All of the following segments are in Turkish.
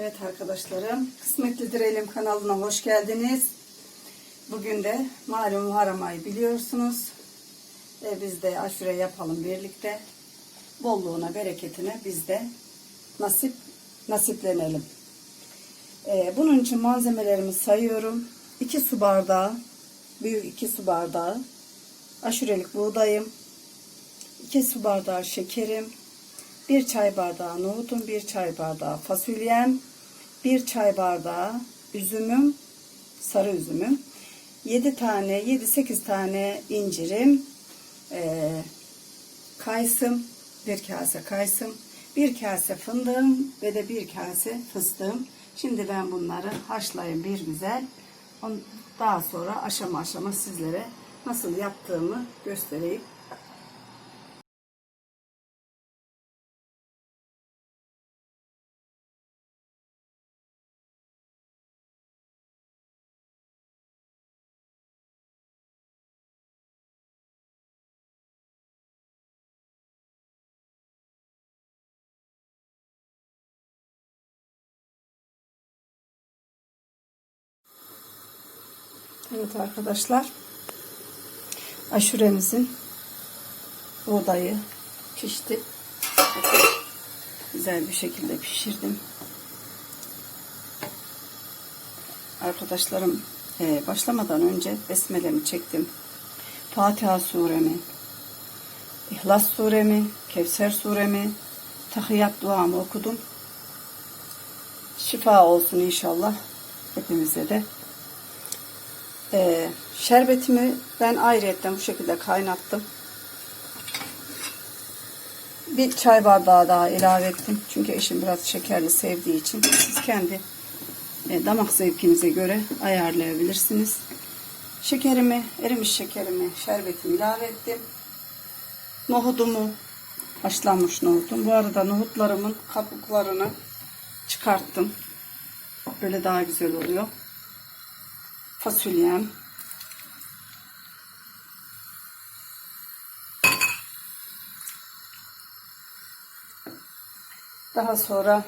Evet arkadaşlarım, Kısmetlidir Elim kanalına hoş geldiniz. Bugün de malum Muharrem ayı biliyorsunuz. E, biz de aşure yapalım birlikte. Bolluğuna, bereketine biz de nasip nasiplenelim. E, bunun için malzemelerimi sayıyorum. 2 su bardağı, büyük 2 su bardağı aşurelik buğdayım, 2 su bardağı şekerim, 1 çay bardağı nohutum, 1 çay bardağı fasulyem, 1 çay bardağı üzümüm, sarı üzümüm, 7 tane, 7-8 tane incirim, eee, kayısım, bir kase kayısım, bir kase fındığım ve de bir kase fıstığım. Şimdi ben bunları haşlayayım bir güzel. Daha sonra aşama aşama sizlere nasıl yaptığımı göstereyim. Evet arkadaşlar. Aşuremizin buğdayı pişti. Güzel bir şekilde pişirdim. Arkadaşlarım e, başlamadan önce besmelemi çektim. Fatiha suremi, İhlas suremi, Kevser suremi, Tahiyyat duamı okudum. Şifa olsun inşallah hepimize de. Ee, şerbetimi ben ayrıyetten bu şekilde kaynattım. Bir çay bardağı daha ilave ettim. Çünkü eşim biraz şekerli sevdiği için siz kendi e, damak zevkinize göre ayarlayabilirsiniz. Şekerimi, erimiş şekerimi, şerbetimi ilave ettim. Nohudumu, haşlanmış nohudum. Bu arada nohutlarımın kabuklarını çıkarttım. Böyle daha güzel oluyor fasulyem. Daha sonra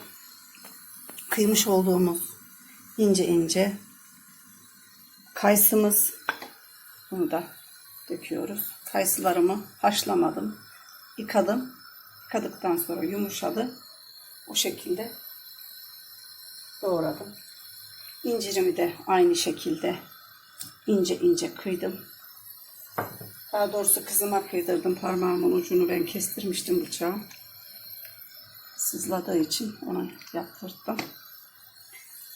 kıymış olduğumuz ince ince kayısımız. Bunu da döküyoruz. Kayısılarımı haşlamadım. Yıkadım. Yıkadıktan sonra yumuşadı. O şekilde doğradım. İncirimi de aynı şekilde ince ince kıydım. Daha doğrusu kızıma kıydırdım. Parmağımın ucunu ben kestirmiştim bıçağı. Sızladığı için ona yaptırdım.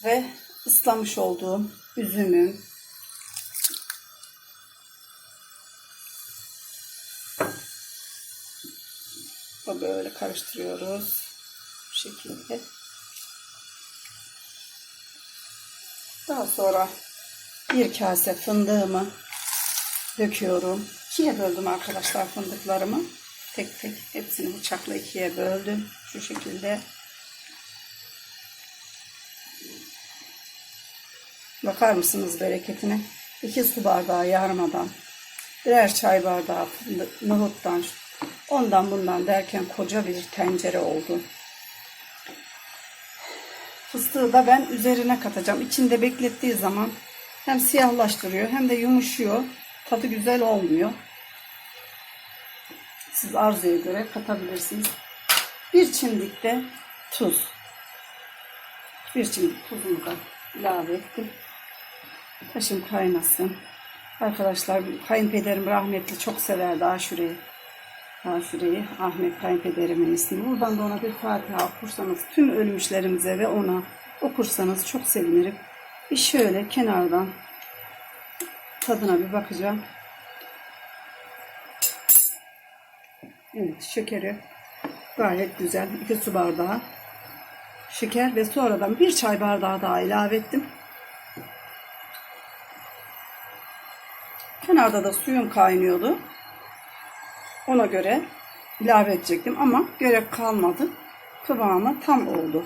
Ve ıslamış olduğum üzümüm, Bu böyle karıştırıyoruz. Bu şekilde. Daha sonra bir kase fındığımı döküyorum. İkiye böldüm arkadaşlar fındıklarımı. Tek tek hepsini bıçakla ikiye böldüm. Şu şekilde. Bakar mısınız bereketine? 2 su bardağı yarmadan, birer çay bardağı fındık, nohuttan, ondan bundan derken koca bir tencere oldu. Fıstığı da ben üzerine katacağım. İçinde beklettiği zaman hem siyahlaştırıyor hem de yumuşuyor. Tadı güzel olmuyor. Siz arzuya göre katabilirsiniz. Bir çimdik de tuz. Bir çimdik tuzumu da ilave ettim. Taşım kaynasın. Arkadaşlar kayınpederim rahmetli çok severdi aşureyi. Aşureyi Ahmet kayınpederimin ismi. Buradan da ona bir Fatiha okursanız tüm ölmüşlerimize ve ona okursanız çok sevinirim. Bir şöyle kenardan tadına bir bakacağım. Evet şekeri gayet güzel. 2 su bardağı şeker ve sonradan bir çay bardağı daha ilave ettim. Kenarda da suyum kaynıyordu. Ona göre ilave edecektim ama gerek kalmadı. Kıvamı tam oldu.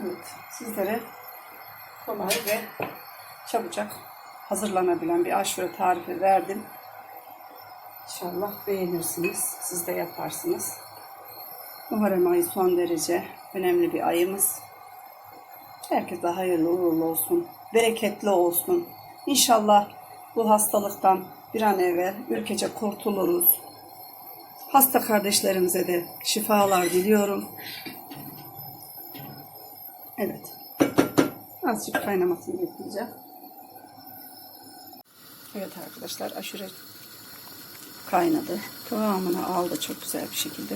Evet, sizlere kolay ve çabucak hazırlanabilen bir aşure tarifi verdim. İnşallah beğenirsiniz. Siz de yaparsınız. Muharrem ayı son derece önemli bir ayımız. Herkese hayırlı uğurlu olsun. Bereketli olsun. İnşallah bu hastalıktan bir an evvel ülkece kurtuluruz. Hasta kardeşlerimize de şifalar diliyorum. Evet. Azıcık kaynamasını bekleyeceğim. Evet arkadaşlar aşure kaynadı. Kıvamını aldı çok güzel bir şekilde.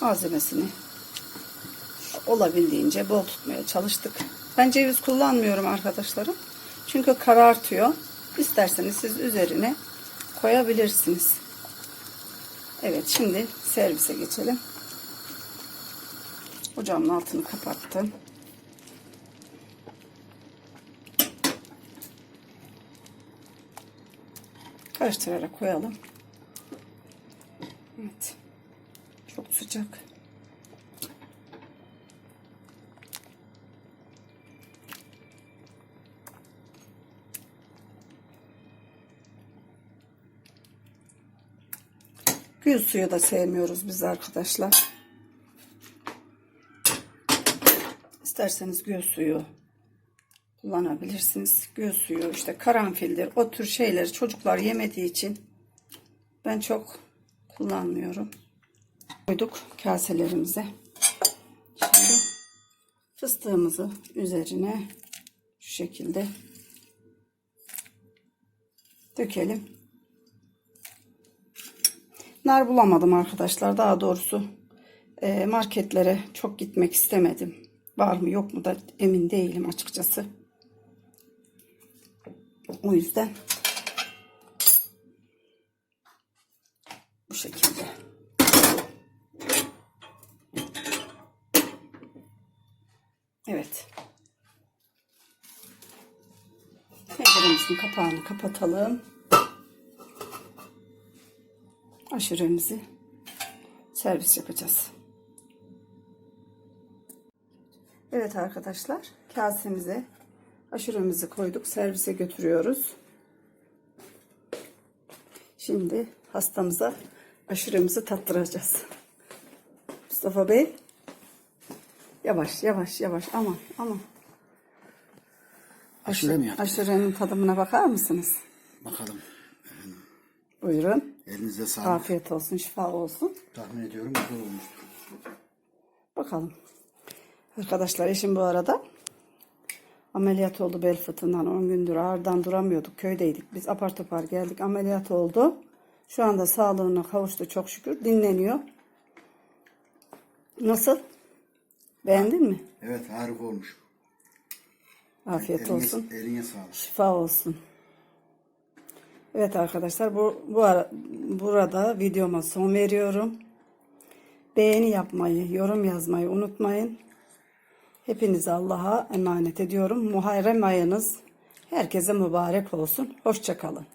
Malzemesini olabildiğince bol tutmaya çalıştık. Ben ceviz kullanmıyorum arkadaşlarım. Çünkü karartıyor. İsterseniz siz üzerine koyabilirsiniz. Evet şimdi servise geçelim. Ocağımın altını kapattım. Karıştırarak koyalım. Evet. Çok sıcak. Gül suyu da sevmiyoruz biz arkadaşlar. İsterseniz gül suyu kullanabilirsiniz. Gül suyu işte karanfildir o tür şeyleri çocuklar yemediği için ben çok kullanmıyorum. Koyduk kaselerimize. Şimdi fıstığımızı üzerine şu şekilde dökelim. Nar bulamadım arkadaşlar. Daha doğrusu e, marketlere çok gitmek istemedim. Var mı yok mu da emin değilim açıkçası. O yüzden bu şekilde. Evet. Tenceremizin kapağını kapatalım. Aşuremizi servis yapacağız. Evet arkadaşlar kasemize aşuremizi koyduk servise götürüyoruz. Şimdi hastamıza aşuremizi tattıracağız. Mustafa Bey yavaş yavaş yavaş aman aman. Aşure mi yaptın? Aşurenin tadımına bakar mısınız? Bakalım. Buyurun. Elinize sağlık. Afiyet olsun, şifa olsun. Tahmin ediyorum güzel olmuştur. Bakalım. Arkadaşlar eşim bu arada ameliyat oldu bel fıtığından 10 gündür ağırdan duramıyorduk. Köydeydik. Biz apar topar geldik. Ameliyat oldu. Şu anda sağlığına kavuştu çok şükür. Dinleniyor. Nasıl? Beğendin mi? Evet harika olmuş. Afiyet Eline, olsun. eline sağlık. Şifa olsun. Evet arkadaşlar bu, bu ara, burada videoma son veriyorum. Beğeni yapmayı, yorum yazmayı unutmayın. Hepinizi Allah'a emanet ediyorum. Muharrem ayınız herkese mübarek olsun. Hoşçakalın.